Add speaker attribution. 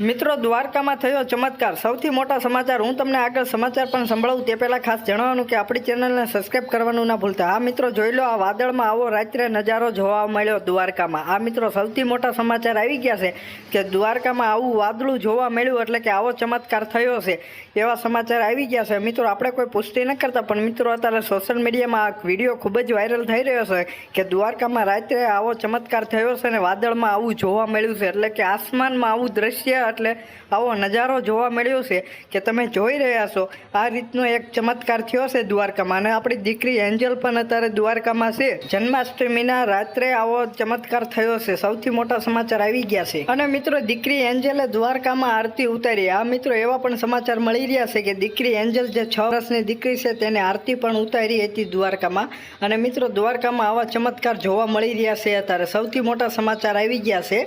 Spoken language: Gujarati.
Speaker 1: મિત્રો, દ્વારકામાં થયો ચમત્કાર. સૌથી મોટા સમાચાર. હું તમને આગળ સમાચાર પણ સંભળાવું. તે પહેલાં ખાસ જણાવવાનું કે આપણી ચેનલને સબસ્ક્રાઈબ કરવાનું ના ભૂલતા. આ મિત્રો જોઈ લો, આ વાદળમાં આવો રાત્રે નજારો જોવા મળ્યો દ્વારકામાં. આ મિત્રો સૌથી મોટા સમાચાર આવી ગયા છે કે દ્વારકામાં આવું વાદળું જોવા મળ્યું એટલે કે આવો ચમત્કાર થયો છે. એવા સમાચાર આવી ગયા છે. મિત્રો, આપણે કોઈ પુષ્ટિ ન કરતા, પણ મિત્રો, અત્યારે સોશિયલ મીડિયામાં આ વીડિયો ખૂબ જ વાયરલ થઈ રહ્યો છે કે દ્વારકામાં રાત્રે આવો ચમત્કાર થયો છે અને વાદળમાં આવું જોવા મળ્યું છે. એટલે કે આસમાનમાં આવું દ્રશ્ય એટલે આવો નજારો જોવા મળ્યો છે કે તમે જોઈ રહ્યા છો. આ રીતનો એક ચમત્કાર થયો છે દ્વારકામાં અને આપણી દીકરી એન્જલ પણ અત્યારે દ્વારકામાં છે. જન્માષ્ટમીના રાત્રે આવો ચમત્કાર થયો છે. સૌથી મોટા સમાચાર આવી ગયા છે. અને મિત્રો, દીકરી એન્જલે દ્વારકામાં આરતી ઉતારી. આ મિત્રો એવા પણ સમાચાર મળી રહ્યા છે કે દીકરી એન્જલ જે છ વર્ષની દીકરી છે તેને આરતી પણ ઉતારી હતી દ્વારકામાં. અને મિત્રો, દ્વારકામાં આવા ચમત્કાર જોવા મળી રહ્યા છે અત્યારે. સૌથી મોટા સમાચાર આવી ગયા છે.